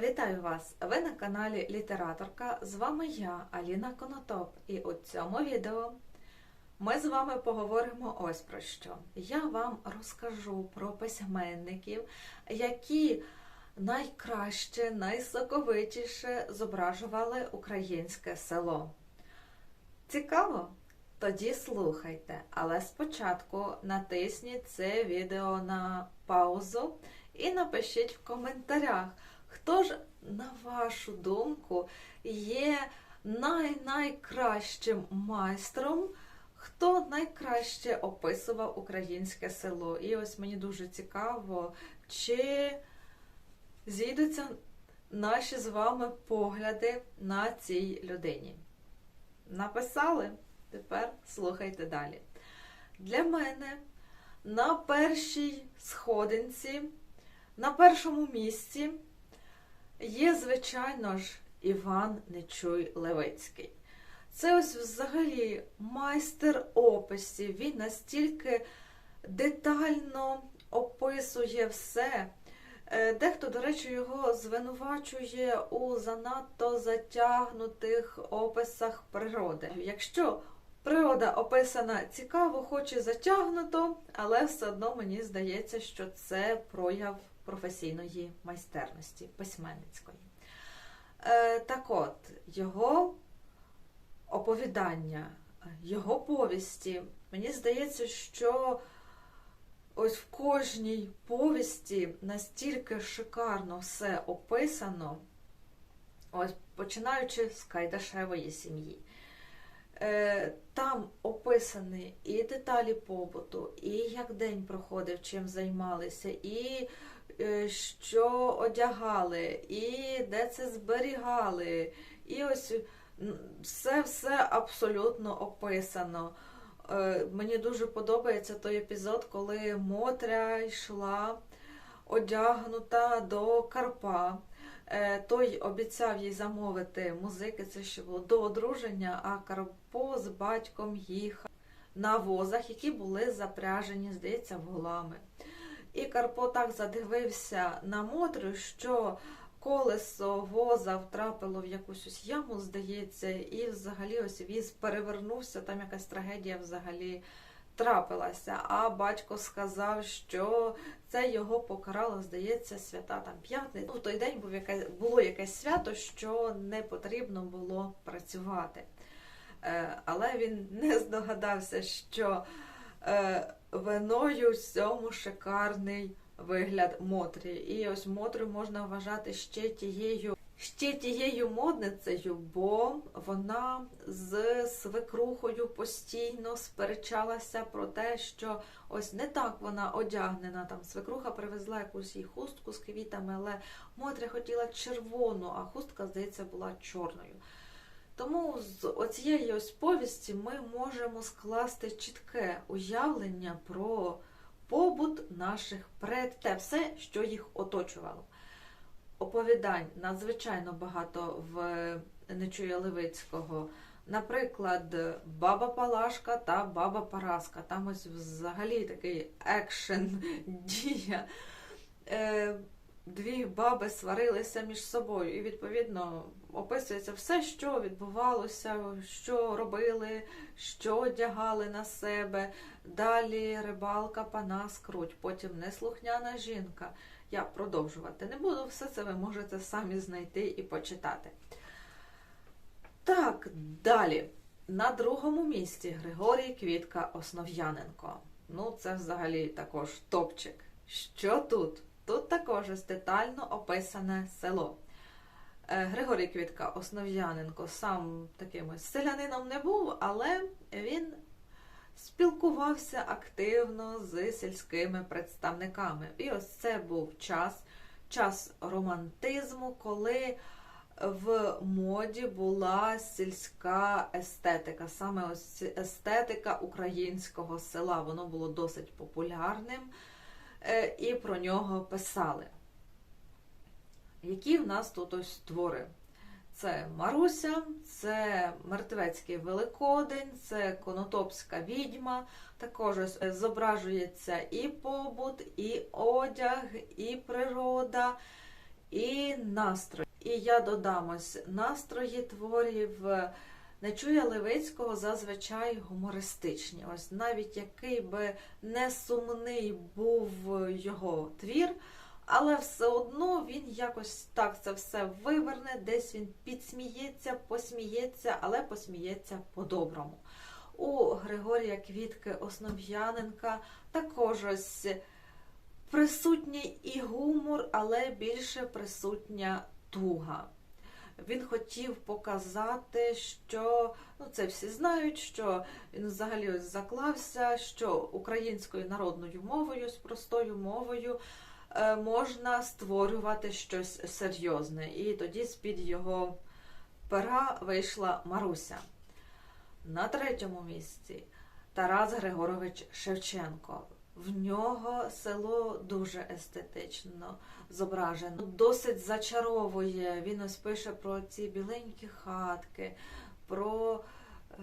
Вітаю вас! Ви на каналі Літераторка. З вами я, Аліна Конотоп, і у цьому відео ми з вами поговоримо ось про що. Я вам розкажу про письменників, які найкраще, найсоковитіше зображували українське село. Цікаво? Тоді слухайте, але спочатку натисніть це відео на паузу і напишіть в коментарях, хто ж, на вашу думку, є най-найкращим майстром, хто найкраще описував українське село. І ось мені дуже цікаво, чи зійдуться наші з вами погляди на цій людині. Написали? Тепер слухайте далі. Для мене на першій сходинці, на першому місці є, звичайно ж, Іван Нечуй Левицький. Це ось взагалі майстер описів. Він настільки детально описує все. Е, Дехто, до речі, його звинувачує у занадто затягнутих описах природи. Якщо природа описана цікаво, хоч і затягнуто, але все одно мені здається, що це прояв професійної майстерності письменницької. Е, Так от, його оповідання, його повісті, мені здається, що ось в кожній повісті настільки шикарно все описано, ось починаючи з Кайдашевої сім'ї. Е, Там описані і деталі побуту, і як день проходив, чим займалися, і що одягали, і де це зберігали. І ось все-все абсолютно описано. Е, Мені дуже подобається той епізод, коли Мотря йшла одягнута до Карпа. Е, Той обіцяв їй замовити музики, це ще було до одруження, а Карпо з батьком їхав на возах, які були запряжені, здається, волами. І Карпо так задивився на Мотрю, що колесо воза втрапило в якусь яму, здається, і взагалі ось віз перевернувся, там якась трагедія взагалі трапилася. А батько сказав, що це його покарало, здається, свята там п'ятниця. Ну, в той день був якесь, було якесь свято, що не потрібно було працювати. Е, але він не здогадався, що е, виною всьому шикарний вигляд Мотрі. І ось Мотрю можна вважати ще тією ще тією модницею, бо вона з свекрухою постійно сперечалася про те, що ось не так вона одягнена. Там свекруха привезла якусь їй хустку з квітами, але Мотря хотіла червону, а хустка, здається, була чорною. Тому з оцієї ось повісті ми можемо скласти чітке уявлення про побут наших пред, те все, що їх оточувало. Оповідань надзвичайно багато в Нечуя Левицького. Наприклад, Баба Палашка та Баба Параска. Там ось взагалі такий екшен дія. Дві баби сварилися між собою, і, відповідно, описується все, що відбувалося, що робили, що одягали на себе. Далі рибалка пана скруть, потім неслухняна жінка. Я продовжувати не буду, все це ви можете самі знайти і почитати. Так, далі. На другому місці Григорій Квітка Основ'яненко. Ну, це взагалі також топчик. Що тут? Тут також детально описане село. Е, Григорій Квітка Основ'яненко сам таким селянином не був, але він спілкувався активно з сільськими представниками. І ось це був час, час романтизму, коли в моді була сільська естетика, саме ось естетика українського села. Воно було досить популярним, і про нього писали. Які в нас тут ось твори? Це Маруся, це Мертвецький Великодень, це Конотопська відьма. Також зображується і побут, і одяг, і природа, і настрої. І я додам ось настрої творів е, Нечуя Левицького зазвичай гумористичні. Ось навіть який би не сумний був його твір, але все одно він якось так це все виверне, десь він підсміється, посміється, але посміється по-доброму. У Григорія Квітки Основ'яненка також ось присутній і гумор, але більше присутня туга. Він хотів показати, що ну це всі знають, що він взагалі ось заклався, що українською народною мовою, з простою мовою е, можна створювати щось серйозне. І тоді з-під його пера вийшла Маруся. На третьому місці Тарас Григорович Шевченко. В нього село дуже естетично зображено, досить зачаровує. Він ось пише про ці біленькі хатки, про е,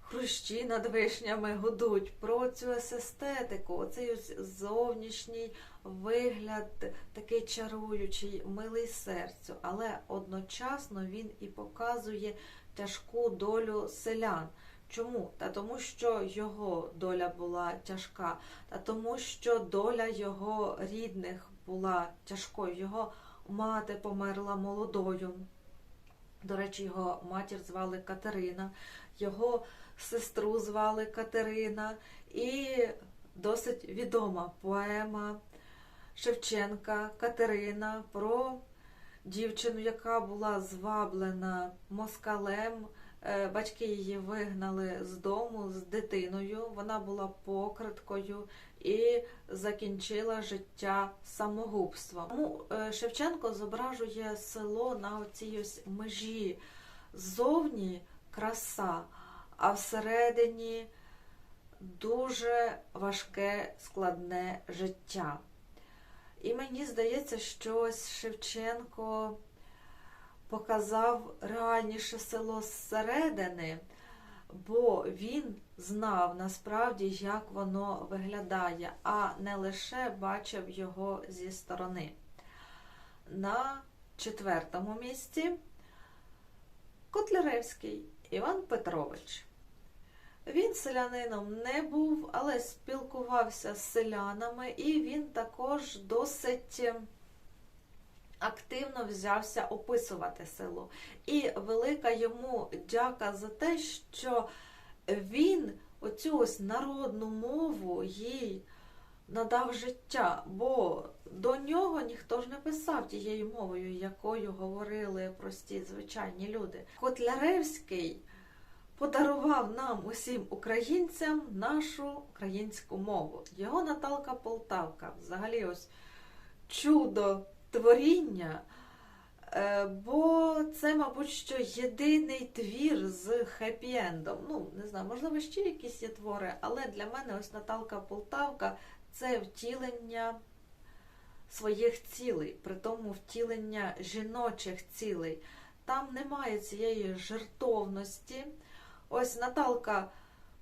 хрущі над вишнями гудуть, про цю естетику, оцей зовнішній вигляд, такий чаруючий, милий серцю. Але одночасно він і показує тяжку долю селян. Чому? Та тому, що його доля була тяжка, та тому, що доля його рідних була тяжкою. Його мати померла молодою. До речі, його матір звали Катерина, його сестру звали Катерина, і досить відома поема Шевченка Катерина про дівчину, яка була зваблена москалем. Е, Батьки її вигнали з дому з дитиною. Вона була покриткою і закінчила життя самогубством. Тому е, Шевченко зображує село на оцій ось межі ззовні краса, а всередині дуже важке складне життя. І мені здається, що ось Шевченко показав реальніше село зсередини, бо він знав насправді, як воно виглядає, а не лише бачив його зі сторони. На четвертому місці Котляревський Іван Петрович. Він селянином не був, але спілкувався з селянами, і він також досить активно взявся описувати село. І велика йому дяка за те, що він оцю ось народну мову їй надав життя, бо до нього ніхто ж не писав тією мовою, якою говорили прості звичайні люди. Котляревський подарував нам усім українцям нашу українську мову. Його Наталка Полтавка, взагалі, ось чудо творіння. Е, бо це, мабуть, що єдиний твір з хеппі-ендом. Ну, не знаю, можливо, ще якісь є твори, але для мене ось Наталка Полтавка це втілення своїх цілей, при тому втілення жіночих цілей. Там немає цієї жертовності. Ось Наталка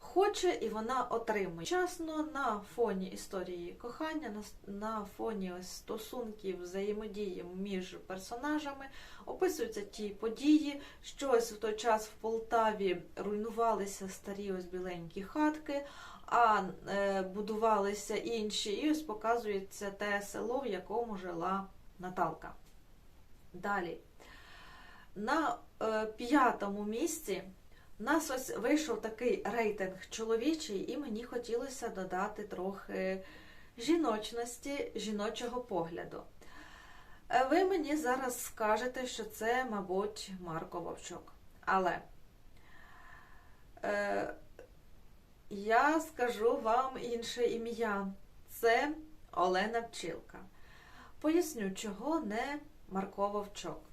хоче і вона отримує. Часно на фоні історії кохання, на, на фоні стосунків, взаємодії між персонажами описуються ті події, що ось в той час в Полтаві руйнувалися старі ось біленькі хатки. А е, будувалися інші, і ось показується те село, в якому жила Наталка. Далі. На е, п'ятому місці у нас ось вийшов такий рейтинг чоловічий, і мені хотілося додати трохи жіночності, жіночого погляду. Е, ви мені зараз скажете, що це, мабуть, Марко Вовчок. Але е, я скажу вам інше ім'я. Це Олена Пчілка. Поясню, чого не Марко Вовчок.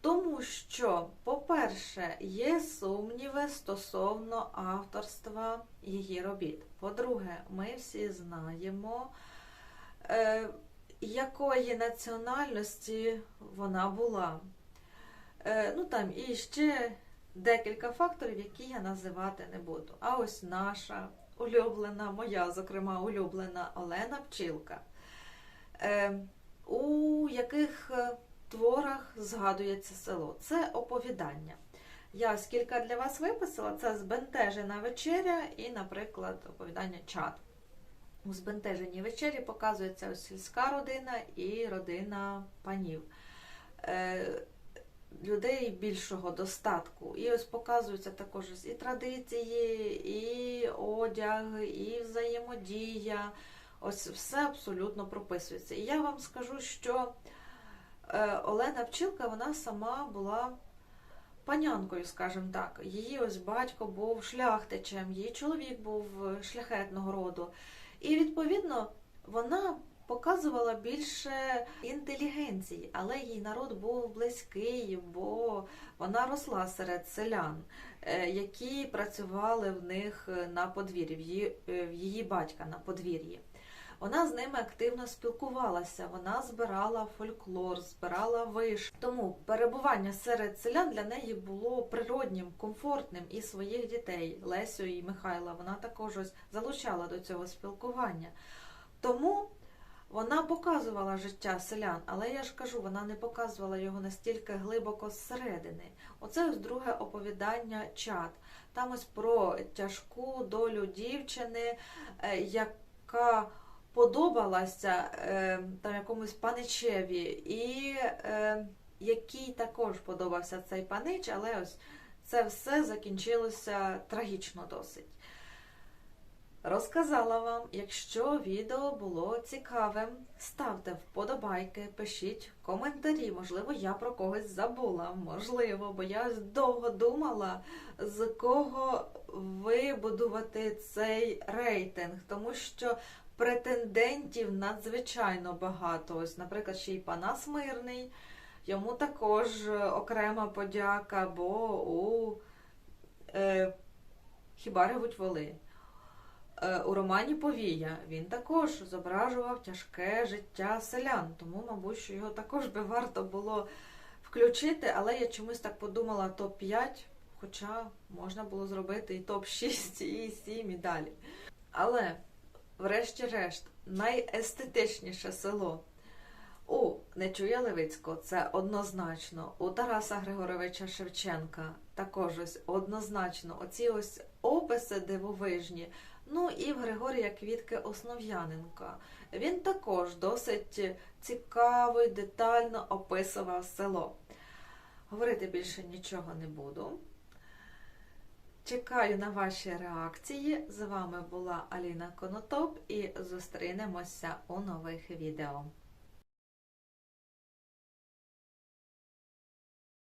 Тому що, по-перше, є сумніви стосовно авторства її робіт. По-друге, ми всі знаємо, е, якої національності вона була. Е, ну там І ще декілька факторів, які я називати не буду. А ось наша улюблена, моя, зокрема, улюблена Олена Пчілка. Е, у яких творах згадується село. Це оповідання. Я ось кілька для вас виписала: це збентежена вечеря і, наприклад, оповідання чат. У збентеженій вечері показується сільська родина і родина панів. Е, людей більшого достатку. І ось показуються також і традиції, і одяг, і взаємодія. Ось все абсолютно прописується. І я вам скажу, що Олена Пчілка вона сама була панянкою, скажімо так. Її ось батько був шляхтичем, її чоловік був шляхетного роду. І відповідно вона показувала більше інтелігенції, але їй народ був близький, бо вона росла серед селян, е, які працювали в них на подвір'ї, її, е, в її батька на подвір'ї. Вона з ними активно спілкувалася, вона збирала фольклор, збирала виш. Тому перебування серед селян для неї було природнім, комфортним і своїх дітей Лесю і Михайла. Вона також ось залучала до цього спілкування. Тому вона показувала життя селян, але я ж кажу, вона не показувала його настільки глибоко зсередини. Оце ось друге оповідання чат. Там ось про тяжку долю дівчини, е, яка подобалася е, там якомусь паничеві, і е, який також подобався цей панич, але ось це все закінчилося трагічно досить. Розказала вам, якщо відео було цікавим, ставте вподобайки, пишіть коментарі. Можливо, я про когось забула, можливо, бо я довго думала, з кого вибудувати цей рейтинг, тому що претендентів надзвичайно багато. Ось, наприклад, ще й Панас Мирний, йому також окрема подяка, бо у е, хіба ревуть воли. Е, У романі Повія він також зображував тяжке життя селян, тому, мабуть, що його також би варто було включити, але я чомусь так подумала топ-5, хоча можна було зробити і топ-6, і 7, і далі. Але, врешті-решт, найестетичніше село у Нечуя Левицького це однозначно, у Тараса Григоровича Шевченка також ось однозначно. Оці ось описи дивовижні. Ну і в Григорія Квітки Основ'яненка. Він також досить цікаво і детально описував село. Говорити більше нічого не буду. Чекаю на ваші реакції. З вами була Аліна Конотоп і зустрінемося у нових відео.